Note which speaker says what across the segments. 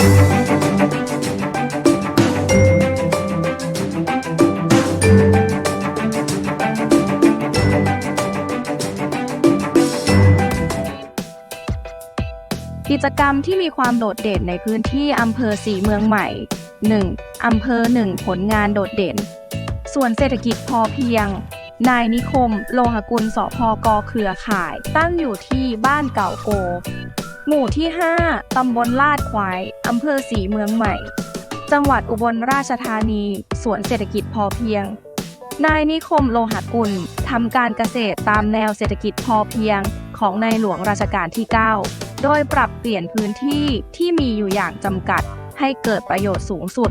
Speaker 1: กิจกรรมที่มีความโดดเด่นในพื้นที่อำเภอสีเมืองใหม่ 1. อำเภอ 1 ผลงานโดดเด่น ส่วนเศรษฐกิจพอเพียง นายนิคม โลหกุลสพกเครือข่าย ตั้งอยู่ที่บ้านเก่าโก หมู่ที่ 5 ตำบลลาดควาย อำเภอสีเมืองใหม่ จังหวัดอุบลราชธานี สวนเศรษฐกิจพอเพียง นายนิคมโลหกุลทำการเกษตรตามแนวเศรษฐกิจพอเพียงของในหลวงรัชกาลที่ 9 โดยปรับเปลี่ยนพื้นที่ที่มีอยู่อย่างจำกัดให้เกิดประโยชน์สูงสุด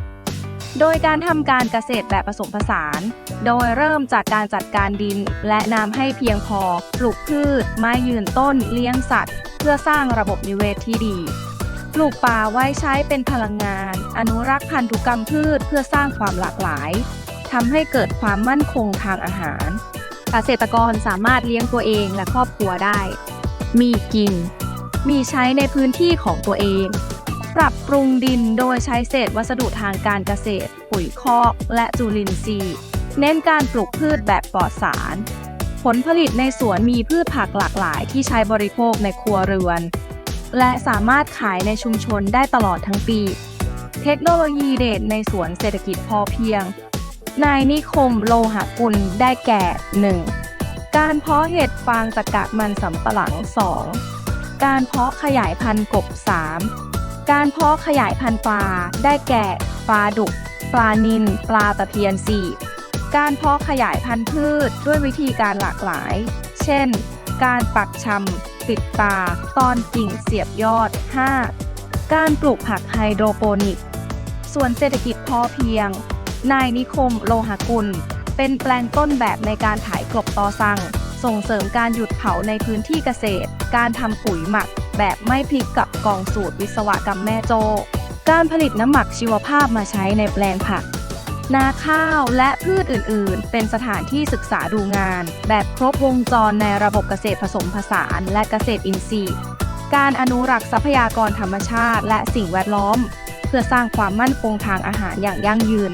Speaker 1: โดยการทำการเกษตรแบบผสมผสาน โดยเริ่มจากการจัดการดินและน้ำให้เพียงพอ ปลูกพืช ไม้ยืนต้น เลี้ยงสัตว์ เพื่อสร้างระบบนิเวศที่ดีปลูกป่าไว้ใช้เป็นพลังงาน อนุรักษ์พันธุกรรมพืชเพื่อสร้างความหลากหลายทำให้เกิดความมั่นคงทางอาหาร เกษตรกรสามารถเลี้ยงตัวเองและครอบครัวได้ มีกิน มีใช้ในพื้นที่ของตัวเอง ปรับปรุงดินโดยใช้เศษวัสดุทางการเกษตร ปุ๋ยคอกและจุลินทรีย์ เน้นการปลูกพืชแบบปลอดสาร ผลผลิตในสวนมีพืชผักหลากหลายที่ใช้บริโภคในครัวเรือน และสามารถขายในชุมชนได้ตลอดทั้งปี เทคโนโลยีเด่นในสวนเศรษฐกิจพอเพียง นายนิคมโลหกุลได้แก่ 1. การเพาะเห็ดฟางจากกากมันสำปะหลัง 2. การเพาะขยายพันธุ์กบ 3. การเพาะขยายพันธุ์ปลาได้แก่ปลาดุก ปลานิลปลาตะเพียน 4. การเพาะขยายพันธุ์พืชด้วยวิธีการหลากหลาย เช่น การปักชำติดตา ตอนกิ่งเสียบยอด 5. การปลูกผักไฮโดรโปนิกส่วนเศรษฐกิจพอเพียง นายนิคมโลหกุล เป็นแปลงต้นแบบในการถ่ายกลบตอซังส่งเสริมการหยุดเผาในพื้นที่เกษตร การทำปุ๋ยหมักแบบไม่พลิกกับกองสูตรวิศวกรรมแม่โจ การผลิตน้ำหมักชีวภาพมาใช้ในแปลงผัก นาข้าวและพืชอื่น ๆ เป็นสถานที่ศึกษาดูงาน แบบครบวงจรในระบบเกษตรผสมผสานและเกษตรอินทรีย์ การอนุรักษ์ทรัพยากรธรรมชาติ และสิ่งแวดล้อม เพื่อสร้างความมั่นคงทางอาหารอย่างยั่งยืน